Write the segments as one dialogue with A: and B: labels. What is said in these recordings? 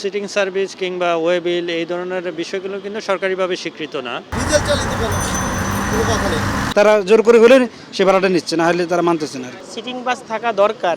A: Sitting service কিংবা ওয়েবিল এই ধরনের বিষয়গুলো কিন্তু সরকারিভাবে স্বীকৃত না।
B: তারা জোর করে হলে সে ভাড়াটা নিচ্ছে না হলে তারা মানতেছে না
C: সিটিং বাস থাকা দরকার।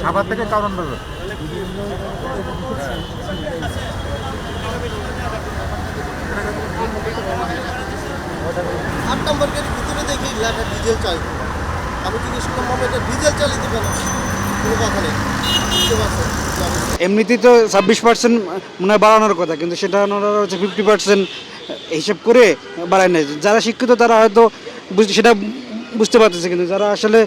D: সাভার থেকে কারণ বাজার।
E: আট নম্বর গেটের ভিতরে দেখি লেখা ডিজেল চালিত আমি জিজ্ঞেস করলাম এটা ডিজেল চালিত কেন কোনো কথা নেই।
B: এমনিতেই তো ছাব্বিশ পার্সেন্ট মনে হয় বাড়ানোর কথা কিন্তু সেটা ওনারা হচ্ছে ফিফটি পার্সেন্ট হিসেব করে বাড়ায় নেয় যারা শিক্ষিত তারা হয়তো বুঝ- সেটা বুঝতে পারতেছে কিন্তু যারা আসলে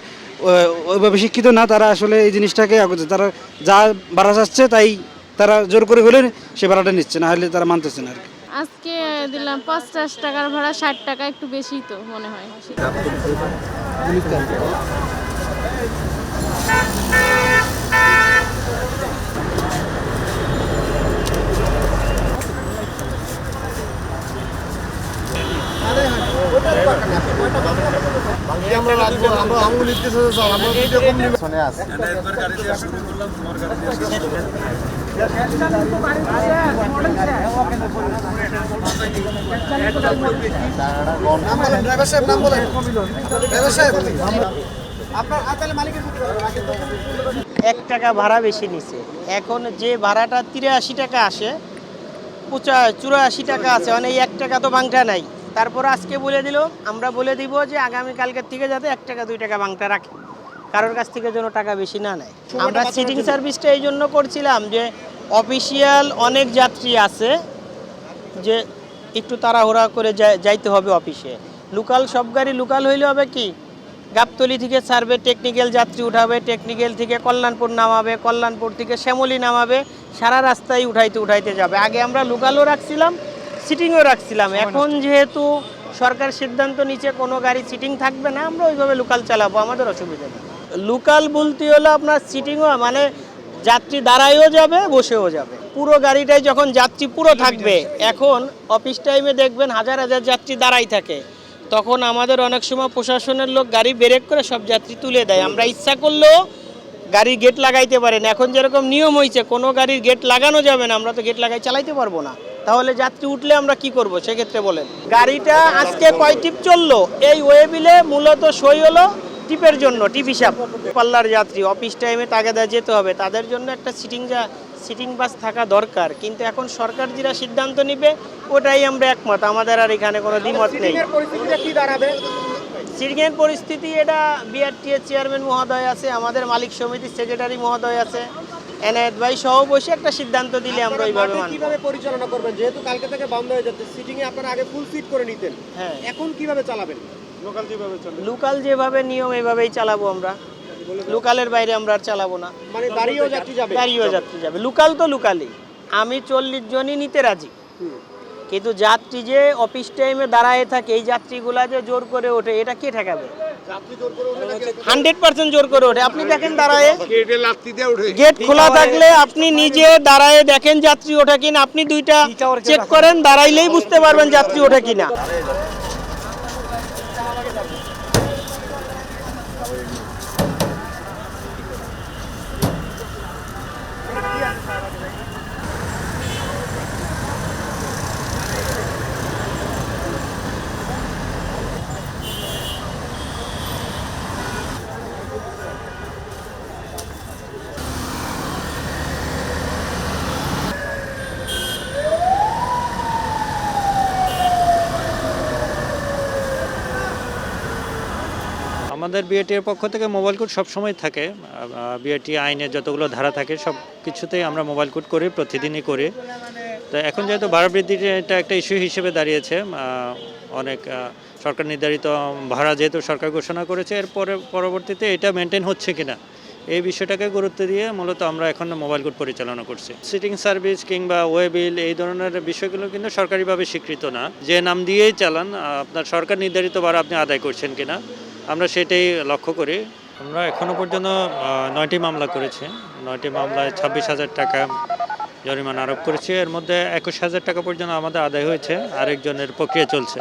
B: ওইভাবে শিক্ষিত না তারা আসলে এই জিনিসটাকে আগে তারা যা ভাড়া যাচ্ছে তাই তারা জোর করে হলে সে ভাড়াটা নিচ্ছে না হলে তারা মানতেছে না আর কি।
F: আজকে দিলাম পঞ্চাশ টাকার ভাড়া ষাট টাকা একটু বেশি তো মনে হয়
E: বাকি আমরা রাখব আমরা আঙুল নিতেছে স্যার আমরা দুইটা কম নিবে নাম বলেন ড্রাইভার সাহেব নাম বলেন। ড্রাইভার সাহেব। আপনার তাহলে মালিকের
C: এক টাকা ভাড়া বেশি নিছে। এখন যে ভাড়াটা তিরাশি টাকা আসে পঁচা চুরাশি টাকা আছে মানে এই এক টাকা তো বাংটা নাই। তারপর আজকে বলে দিল আমরা বলে দিব যে আগামী কালকের থেকে যাতে এক টাকা দুই টাকা বাংটা রাখে। কারোর কাছ থেকে যেন টাকা বেশি না নেয়। আমরা সিটিং সার্ভিসটা এই জন্য করছিলাম যে অফিসিয়াল অনেক যাত্রী আছে যে একটু তাড়াহুড়া করে যাই- যাইতে হবে অফিসে লোকাল সব গাড়ি লোকাল হইলে হবে কি? গাবতলি থেকে ছাড়বে টেকনিক্যাল যাত্রী উঠাবে টেকনিক্যাল থেকে কল্যাণপুর নামাবে কল্যাণপুর থেকে শ্যামলি নামাবে সারা রাস্তায় উঠাইতে উঠাইতে যাবে। আগে আমরা লোকালও রাখছিলাম সিটিংও রাখছিলাম। এখন যেহেতু সরকার সিদ্ধান্ত নিচে কোনো গাড়ি সিটিং থাকবে না আমরা ওইভাবে লোকাল চালাবো আমাদের অসুবিধা নেই। লোকাল বলতে হলো আপনার সিটিংও মানে যাত্রী দাঁড়ায়ও যাবে বসেও যাবে। পুরো গাড়িটাই যখন যাত্রী পুরো থাকবে এখন অফিস টাইমে দেখবেন হাজার হাজার যাত্রী দাঁড়াই থাকে। তখন আমাদের অনেক সময় প্রশাসনের লোক গাড়ি ব্রেক করে সব যাত্রী তুলে দেয়। আমরা ইচ্ছা করলেও গাড়ির গেট লাগাইতে পারেন এখন যেরকম নিয়ম হয়েছে কোনো গাড়ির গেট লাগানো যাবে না আমরা তো গেট লাগাই চালাইতে পারব না। তাহলে যাত্রী উঠলে আমরা কি করব? সেক্ষেত্রে বলেন। গাড়িটা আজকে কয় টিপ চলল? এই ওয়েবিলে মূলত সই হলো টিপের জন্য টিপ হিসাব। পাল্লার যাত্রী অফিস টাইমে তাগাদা যেতে হবে। তাদের জন্য একটা সিটিং যা সিটিং বাস থাকা দরকার। কিন্তু এখন সরকার যেটা সিদ্ধান্ত নিবে ওটাই আমরা একমত। আমাদের আর এখানে কোনো দ্বিমত নেই।
D: দাঁড়াবে?
C: সিটিংয়ের পরিস্থিতি এটা বিআরটিএ চেয়ারম্যান মহোদয় আছে আমাদের মালিক সমিতির সেক্রেটারি মহোদয় আছে। এনায়েত ভাই সহ বসে একটা সিদ্ধান্ত দিলে আমরা ওইভাবে মানব।
D: কীভাবে পরিচালনা করবেন? যেহেতু কালকে থেকে বন্ধ হয়ে যাচ্ছে সিটিং এ আপনারা আগে ফুল সিট করে নিতেন।
C: হ্যাঁ।
D: এখন কীভাবে চালাবেন? লোকাল যেভাবে চলে
C: লোকাল যেভাবে নিয়ম এভাবেই চালাবো আমরা। লোকালের বাইরে আমরা আর চালাবো না।
D: মানে দাঁড়িয়েও যাত্রী যাবে?
C: গাড়িও যাত্রী যাবে। লোকাল তো লোকালই আমি চল্লিশ জনই নিতে রাজি। কিন্তু যাত্রী যে অফিস টাইমে দাঁড়ায় থাকে এই যাত্রীগুলা যে জোর করে ওঠে এটা কে ঠেকাবে? হান্ড্রেড পার্সেন্ট জোর করে ওঠে। আপনি দেখেন দাঁড়ায়। গেট খোলা থাকলে আপনি নিজে দাঁড়ায় দেখেন যাত্রী আপনি দুইটা চেক করেন দাঁড়াইলেই বুঝতে পারবেন যাত্রী ওঠে কিনা
A: আমাদের বিএটির পক্ষ থেকে মোবাইল কোড সবসময় থাকে। বিএটি আইনের যতগুলো ধারা থাকে, সব কিছুতেই আমরা মোবাইল কোড করি, প্রতিদিনই করি। তো এখন যেহেতু ভাড়া বৃদ্ধির এটা একটা ইস্যু হিসেবে দাঁড়িয়েছে অনেক সরকার নির্ধারিত ভাড়া যেহেতু সরকার ঘোষণা করেছে, এর পরে, পরবর্তীতে এটা মেনটেন হচ্ছে কিনা, এই বিষয়টাকে গুরুত্ব দিয়ে মূলত আমরা এখন মোবাইল কোড পরিচালনা করছি। সিটিং সার্ভিস কিংবা ওয়েবিল এই ধরনের বিষয়গুলো কিন্তু সরকারিভাবে স্বীকৃত না। যে নাম দিয়েই চালান আপনার সরকার নির্ধারিত ভাড়া আপনি আদায় করছেন কিনা আমরা সেটাই লক্ষ্য করি। আমরা এখনও পর্যন্ত নয়টি মামলা করেছি। নয়টি মামলায় ছাব্বিশ হাজার টাকা জরিমানা আরোপ করেছি। এর মধ্যে একুশ হাজার টাকা পর্যন্ত আমাদের আদায় হয়েছে। আরেকজনের প্রক্রিয়া চলছে।